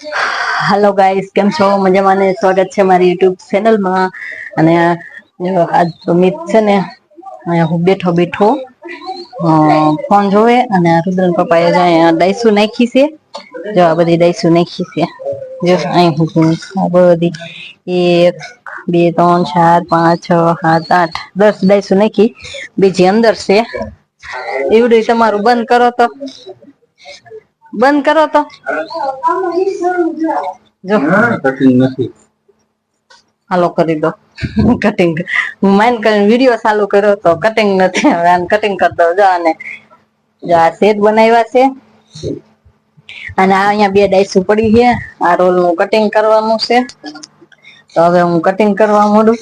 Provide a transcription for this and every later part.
હાલો guys કેમ છો? મજામાં ને? સ્વાગત છે મારી યુટ્યુબ ચેનલમાં અને આજ મિત છે ને હું બેઠો બેઠો. ફોન જોવે અને રુદ્રન પપ્પાએ ડાઈસુ નાખી છે. જો, આ બધી ડાઈસુ નાખી છે. જો, અહીં હું આ બધી એક, બે, ત્રણ, ચાર, પાંચ, છ, સાત, આઠ, દસ ડાઈસુ નાખી. બીજી અંદર છે. એવડું તમારું બંધ કરો તો. બંધ કરો તો. જો. નથી. હાલો કરી દો. કટિંગ હું માઇન કરીને વીડિયો ચાલુ કર્યો તો કટિંગ નથી. હવે આને કટિંગ કરી દો જો આને. જો આ સેટ બનાવ્યા છે. અને આ અહીંયા બે ડાઈસું પડી છે. આ રોલનું કટિંગ કરવાનું છે. તો હવે હું કટિંગ કરવા માંડું.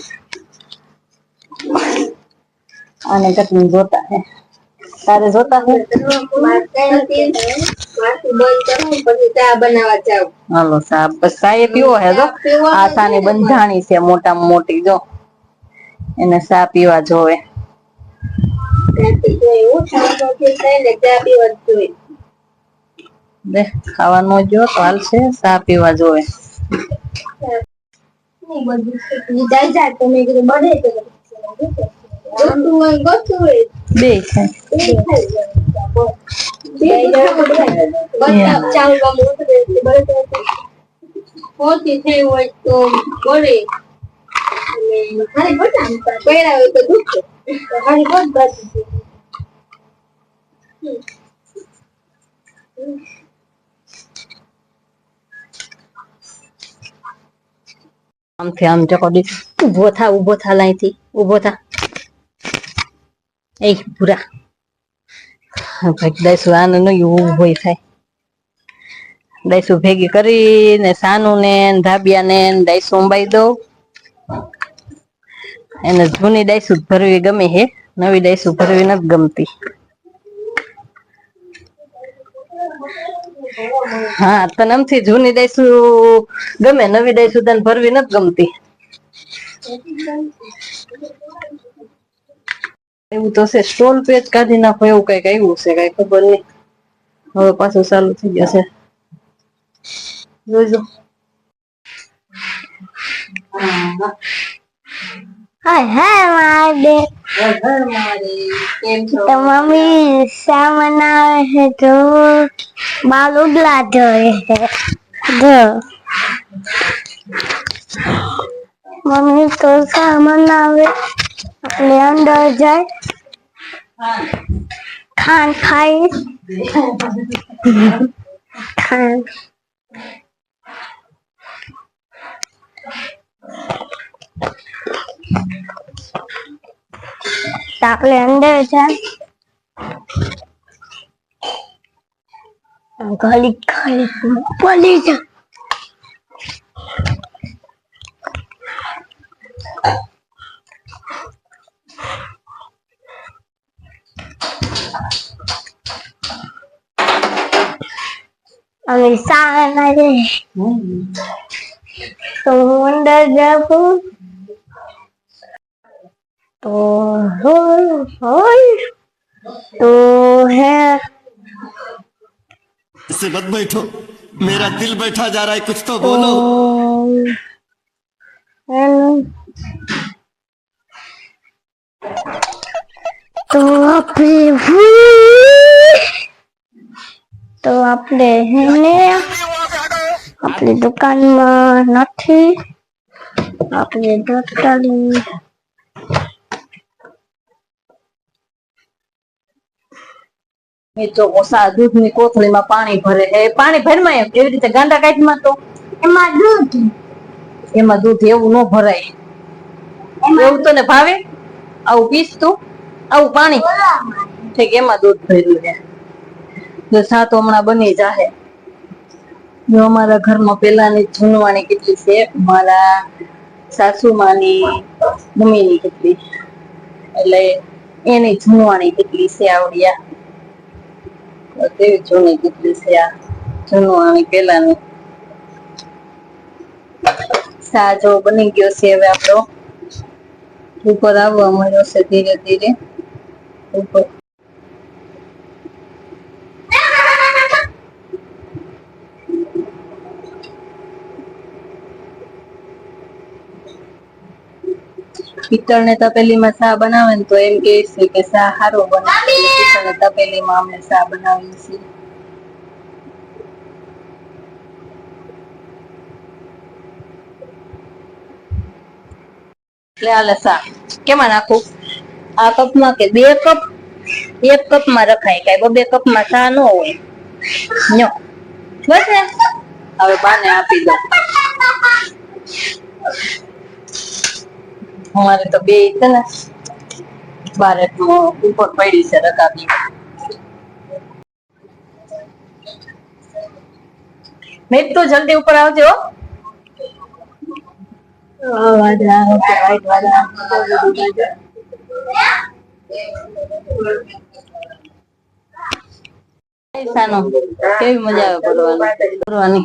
અને કટિંગ જોતા હે તારે જોતા હાલો સાહેબ બસ સાએ પીવો હે, જો. આ બંધાણી છે, મોટામાં મોટી, જો. એને સા પીવા જોવે. ખાવાનું જો, તો હાલશે સા પીવા જોવે. બે છે હોય તો હોય તો દુખે. બટ બાજુ છે. આમથી આમ ચકોડી ઊભો થા ઊભો થા લાઈથી ઊભો થા. પૂરા ભાઈ દઈશું આને એવું ઊભો થાય દઈશું ભેગી કરીને સાનું ને ધાબિયા ને દઈશું ઉંબાઈ દઉં એને જૂની દઈશું ભરવી ગમે હે નવી દઈશું ભરવી નથી ગમતી હા તને એમથી જૂની દઈશું ગમે નવી દઈશું તને ભરવી નથી ગમતી એવું તો છે સ્ટોલ પેજ કાઢી નાખો એવું કંઈક આવ્યું છે કઈ ખબર નહીં હવે પાછું ચાલુ થઈ જશે જોજો હાય હાય મારે તો મમ્મી શા બનાવે છે તો બાલ ઉડલા જોઈએ છે જો મમ્મી તો શા બનાવે આપણે અંદર જાય ખાન ખાઈ ખાન તો આપણે અંદર જાય ઘડી ઘડી પડી જાય అన్నది जब तो हो तो है। इसे मत बैठो। मेरा दिल बैठा जा रहा है कुछ तो बोलो। तो अपने तो अपने આપણી દુકાનમાં નથી. આપણે ટોટલી મિત્રો ઓસા દૂધ કોથળીમાં પાણી ભરે એ પાણી ભરમાં એમ? એવી રીતે ગાંડા કાઢમાં તો? એમાં દૂધ. એમાં દૂધ એવું ન ભરાય. એવું તને ભાવે? આવું પીસ તું. આવું પાણી. ઠીક એમાં દૂધ ભર્યું છે. સાતો હમણાં બની જાહે. જો અમારા ઘરમાં પેલાની જૂનવાણી કેટલી છે? મારા સાસુમાની મમ્મીની કેટલી? એટલે એની જૂનવાણી કેટલી છે આવડિયા? તેવી જૂની કેટલી છે આ જૂનવાણી પેલાની સાજો બની ગયો છે હવે આપણો. ઉપર આવવા મળ્યો છે ધીરે ધીરે. ઉપર. પિત્તળને તપેલીમાં સા બનાવે ને તો એમ કે છે કે સા સારો બને. એટલે તપેલી તપેલીમાં અમે સા બનાવીએ છીએ. એટલે હાલે લસા કેમાં નાખું? આ કપમાં કે બે કપ? એક કપમાં રખાય કાંઈ બબે કપમાં સા ન હોય. નો બસ હવે બાને આપી દો અમારે તો બે છે ને બારે ઉપર પડી છે રકાબી. મેં તો જલ્દી ઉપર આવજો કેવી મજા આવે બોલવાની ભરું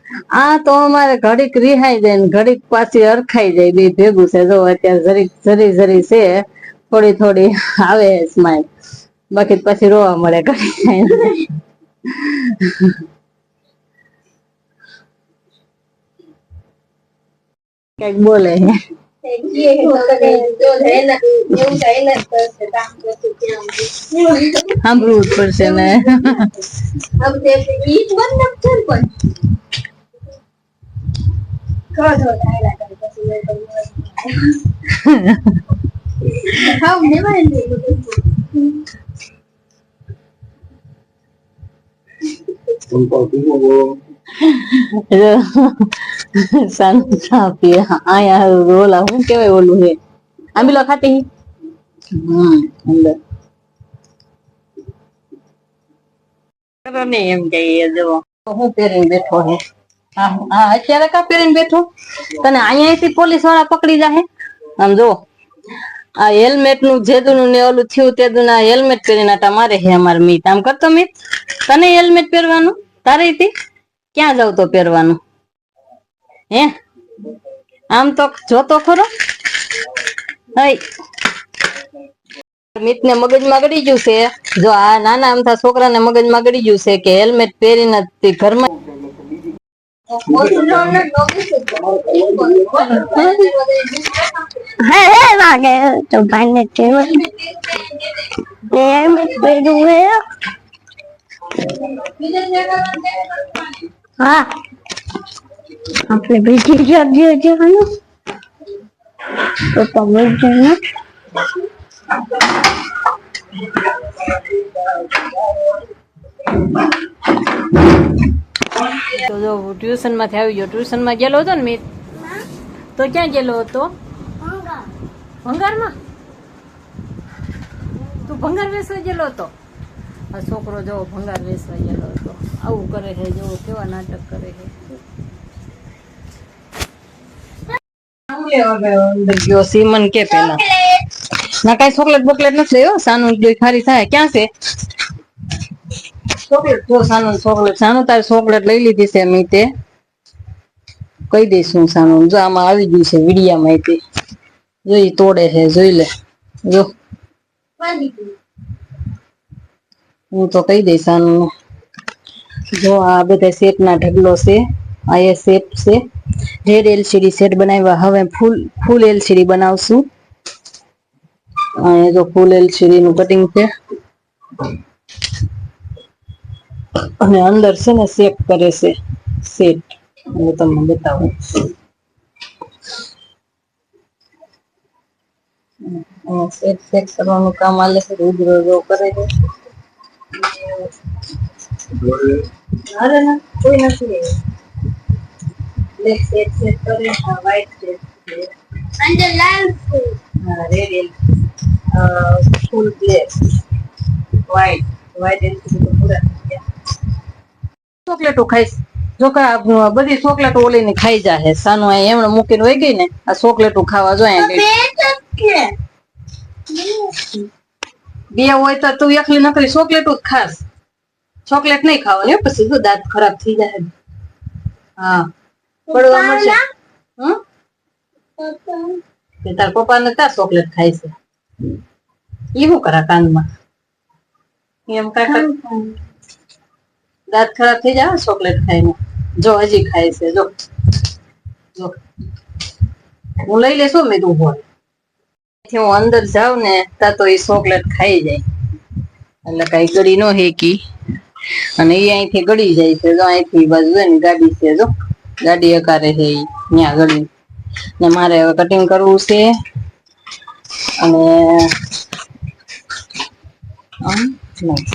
આ તો અમારે ઘડીક રિહાઈ જાય ઘડીક પાછી અરખાઈ જાય, બે ભેગું છે. જો અત્યારે જરીક, જરી જરી છે, થોડી થોડી આવે સ્માઈલ બાકી પછી રોવા મળે ઘડી કંઈક બોલે. સાંભળવું જ પડશે ને. આમ તે ઈ જ બંધ જ છે ને પણ કરો છો ડાયરા કરે પછી મેં તો હા નેવાય ને બધું સાનું ચા પીએ આયા ઓલા શું કેવાય ઓલું હે આંબીલો ખાતી હમ અંદર કરો ને એમ કહીએ જો હું પહેરીને બેઠો હે હા હા અત્યારે કા પહેરીને બેઠો. તને અહીંયાથી પોલીસવાળા પકડી જાહે. આમ જો આ હેલ્મેટનું જેદુનું ને ઓલું થયું તેદું ના હેલ્મેટ પહેરીને આટા મારે હે અમાર મિત. આમ કરતો મિત, તને હેલ્મેટ પહેરવાનું? તારે થી? ક્યાં જાવ તો પહેરવાનું? હે? આમ તો જોતો ખરો. હઈ. મિત ને મગજમાં ગડી ગયું છે. જો આ નાના અમથા છોકરાને મગજમાં ગડી ગયું છે કે હેલ્મેટ પહેરીને ઘરમાં ઓછું લોન ને નોકરી છે હે હે વાગે તો ભાઈને તેમાં એમ પેલું હે હા આપણે બીજી જગ્યાએ જવાનું તો તમે જઈને તો જો આવી ગયો. ટ્યુશનમાં ગયેલો હતો ને મિત? તો ક્યાં ગયેલો હતો? ભંગારમાં? તું ભંગાર વેસવા ગયેલો હતો? આ છોકરો જો ભંગાર વેસવા ગયેલો હતો. આવું કરે છે, જો કેવા નાટક કરે છે. સીમન કે પેલા. ના, કઈ ચોકલેટ બોકલેટ નથી લેવો સાનું ખારી થાય. ક્યાં છે? જો સાનું ચોકલેટ. સાનું તારે ચોકલેટ લઈ લીધી છે મેં તે. કહી દઈશું સાનું જો આમાં આવી ગયું છે વિડિયામાં તે. જોઈ તોડે છે, જોઈ લે. જો. હું તો કહી દઈશ આનું જો આ બધા સેટ ના ઢગલો છે, આ એ શેપ છે. રેડ એલસીડી સેટ બનાવ્યા. હવે ફૂલ ફૂલ એલસીડી બનાવશું. અહીંયા જો ફૂલ એલસીડી નું કટિંગ છે. અને અંદર છે ને શેપ કરે છે. સેટ હું તમને બતાવું. અહીંયા સેટ સેટ કરવાનું કામ આલે છે. રુદ્ર જો કરે છે. અરે ના કોઈ નથી. બ્લેક સેટ સેટ કરે આ વ્હાઈટ સેટ છે અંદર લાલ ફૂલ. હા રેડ એલ ફૂલ બ્લેક. વ્હાઈટ વ્હાઈટ એલ તો પૂરા. ચોકલેટો ખાઈશ. જો કે બધી ચોકલેટ ઓલીને ખાઈ જાય સાનું અહીં એમણે મૂકીને વહી ગઈ ને આ ચોકલેટો ખાવા જોઈએ બે હોય તો તું એકલી નકરી ચોકલેટો જ ખાસ. ચોકલેટ નહીં ખાવાની પછી જો દાંત ખરાબ થઈ જાય હા પડવા મળશે. હમ? તાર પપ્પા ને ત્યાં ચોકલેટ ખાય છે? એવું કરા કાનમાં? એમ કાકા દાંત ખરાબ થઈ જાય ચોકલેટ ખાઈને. જો હજી ખાય છે, જો. જો. હું લઈ લેશો મેં તું બોલ હું અંદર જાઉં ને તા તો એ ચોકલેટ ખાઈ જાય. એટલે કઈ ગળી નો હેકી અને એ અહીંથી ગળી જાય છે, જો અહીંથી બાજુ ને, ગાડી છે, જો. ગાડી અકારે છે એ, ત્યાં ગળી. ને મારે હવે કટિંગ કરવું છે. અને આમ નહીં.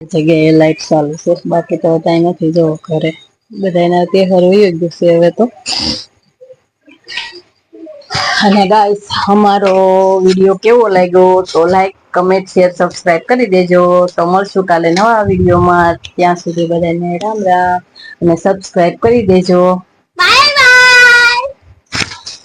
જગ્યાએ લાઈટ ચાલુ છે. બાકી તો ત્યાં નથી જો ઘરે. બધાને તહેવાર હોય ગયું હવે તો. અને ગાઈસ અમારો વીડિયો કેવો લાગ્યો? તો લાઈક કમેન્ટ શેર સબસ્ક્રાઇબ કરી દેજો. તો મળશું કાલે નવા વિડીયોમાં ત્યાં સુધી બધાને રામ રામ. અને સબસ્ક્રાઇબ કરી દેજો.